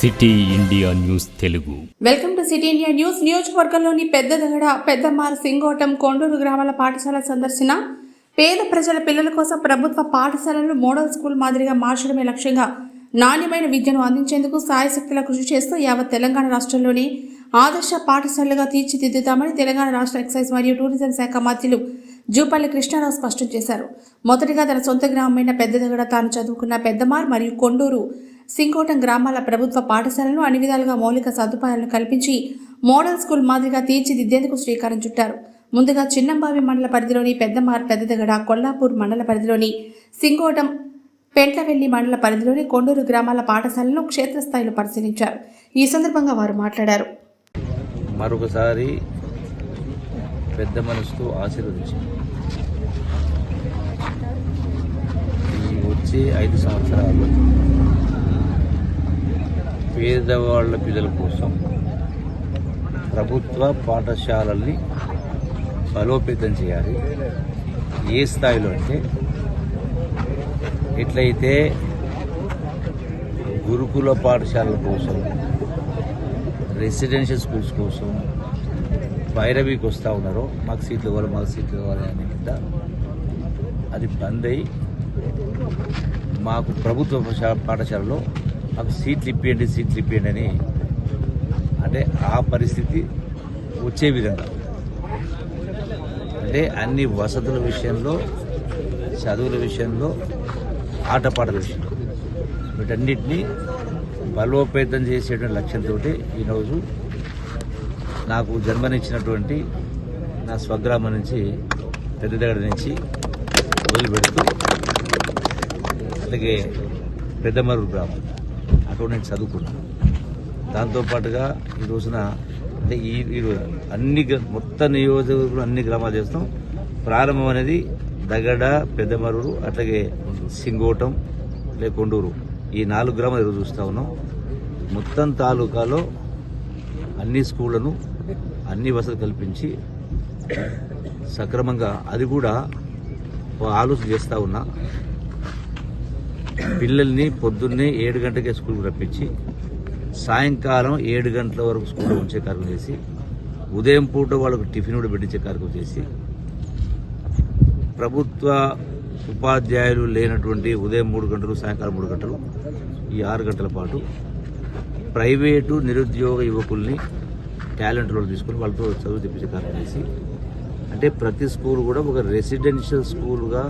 City India news Telugu. Welcome to city India news. నియోజకవర్గంలోని పెద్దదగడ పెద్దమార్ సింగోటం కొండూరు గ్రామాల పాఠశాల సందర్శన. పేద ప్రజల పిల్లల కోసం ప్రభుత్వ పాఠశాలలు మోడల్ స్కూల్ మాదిరిగా మార్చడమే లక్ష్యంగా నాణ్యమైన విద్యను అందించేందుకు సాయశక్తుల కృషి చేస్తూ యావత్ తెలంగాణ రాష్ట్రంలోని ఆదర్శ పాఠశాలలుగా తీర్చిదిద్దుతామని తెలంగాణ రాష్ట్ర ఎక్సైజ్ మరియు టూరిజం శాఖ మంత్రులు జూపల్లి కృష్ణారావు స్పష్టం చేశారు. మొదటిగా తన సొంత గ్రామమైన పెద్దదగడ తాను చదువుకున్న పెద్దమార్ మరియు కొండూరు సింకోటం గ్రామాల ప్రభుత్వ పాఠశాలను అన్ని విధాలుగా మౌలిక సదుపాయాలను కల్పించి మోడల్ స్కూల్ మాదిరిగా తీర్చిదిద్దేందుకు శ్రీకారం చుట్టారు. ముందుగా చిన్నంబావి మండల పరిధిలోని పెద్దమార్ పెద్దదగడ కొల్లాపూర్ మండల పరిధిలోని సింగోటం పెంట్లవెల్లి మండల పరిధిలోని కొండూరు గ్రామాల పాఠశాలను క్షేత్రస్థాయిలో పరిశీలించారు. ఈ సందర్భంగా వారు మాట్లాడారు. మరొకసారి పెద్ద మనసుతో ఆశీర్వదించారు వచ్చే ఐదు సంవత్సరాలు పేదవాళ్ళ పిల్లల కోసం ప్రభుత్వ పాఠశాలల్ని బలోపేతం చేయాలి. ఏ స్థాయిలో అంటే ఎట్లయితే గురుకుల పాఠశాలల కోసం రెసిడెన్షియల్ స్కూల్స్ కోసం భైరవీకి వస్తూ ఉన్నారో మాకు సీట్లు ఇవ్వాలి మాకు సీట్లు ఇవ్వాలి అని కింద అది బంద్ అయ్యి మాకు ప్రభుత్వ పాఠశాలలో మాకు సీట్లు ఇప్పియండి సీట్లు ఇప్పియండి అని అంటే ఆ పరిస్థితి వచ్చే విధంగా. అంటే అన్ని వసతుల విషయంలో చదువుల విషయంలో ఆటపాటల విషయంలో వీటన్నిటినీ బలోపేతం చేసేటువంటి లక్ష్యంతో ఈరోజు నాకు జన్మనిచ్చినటువంటి నా స్వగ్రామం నుంచి పెద్దదగడ నుంచి వదిలిపెడుతూ అలాగే పెద్దమరుగు గ్రామం. అక్కడ నేను చదువుకున్నాను దాంతోపాటుగా ఈ రోజున అంటే ఈ ఈ అన్ని గ్రా- మొత్తం నియోజకవర్గంలో అన్ని గ్రామాలు చేస్తాం. ప్రారంభం అనేది దగడ పెద్దమరూరు అట్లాగే సింగోటం లేక కొండూరు. ఈ నాలుగు గ్రామాలు ఈరోజు చూస్తూ ఉన్నాం. మొత్తం తాలూకాలో అన్ని స్కూళ్ళను అన్ని వసతులు కల్పించి సక్రమంగా అది కూడా ఆలోచన చేస్తూ ఉన్నా. పిల్లల్ని పొద్దున్నే ఏడు గంటకే స్కూల్కి రప్పించి సాయంకాలం ఏడు గంటల వరకు స్కూల్లో ఉంచే కార్యక్రమం చేసి ఉదయం పూట వాళ్ళకు టిఫిన్ కూడా పెట్టించే కార్యక్రమం చేసి ప్రభుత్వ ఉపాధ్యాయులు లేనటువంటి ఉదయం మూడు గంటలు సాయంకాలం మూడు గంటలు ఈ ఆరు గంటల పాటు ప్రైవేటు నిరుద్యోగ యువకుల్ని టాలెంట్లో తీసుకుని వాళ్ళతో చదువు తెప్పించే కార్యక్రమం చేసి అంటే ప్రతి స్కూల్ కూడా ఒక రెసిడెన్షియల్ స్కూల్గా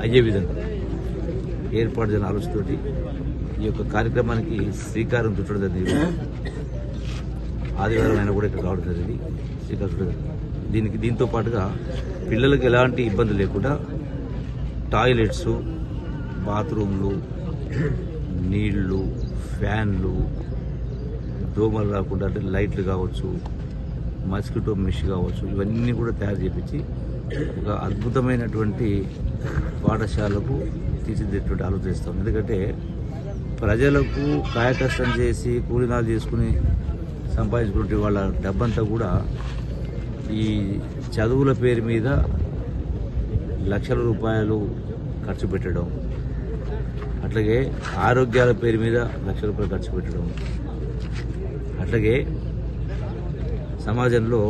అయ్యే విధంగా. ఏర్పాటు చేసిన ఆలోచనతోటి ఈ యొక్క కార్యక్రమానికి శ్రీకారం చుట్టడం జరిగింది. ఆదివారం అయినా కూడా ఇక్కడ రావడం జరిగింది. శ్రీకారం చుట్టడం దీనికి దీంతో పాటుగా పిల్లలకు ఎలాంటి ఇబ్బంది లేకుండా టాయిలెట్స్ బాత్రూమ్లు నీళ్ళు ఫ్యాన్లు దోమలు రాకుండా అంటే లైట్లు కావచ్చు మస్కిటో మెష్ కావచ్చు ఇవన్నీ కూడా తయారు చేపించి ఒక అద్భుతమైనటువంటి పాఠశాలకు తీర్చిదిద్దేటువంటి ఆలోచిస్తాం ఎందుకంటే ప్రజలకు కాయకష్టం చేసి కూలినాలు చేసుకుని సంపాదించుకుంటే వాళ్ళ డబ్బంతా కూడా ఈ చదువుల పేరు మీద లక్షల రూపాయలు ఖర్చు పెట్టడం అట్లాగే ఆరోగ్యాల పేరు మీద లక్ష రూపాయలు ఖర్చు పెట్టడం అట్లాగే సమాజంలో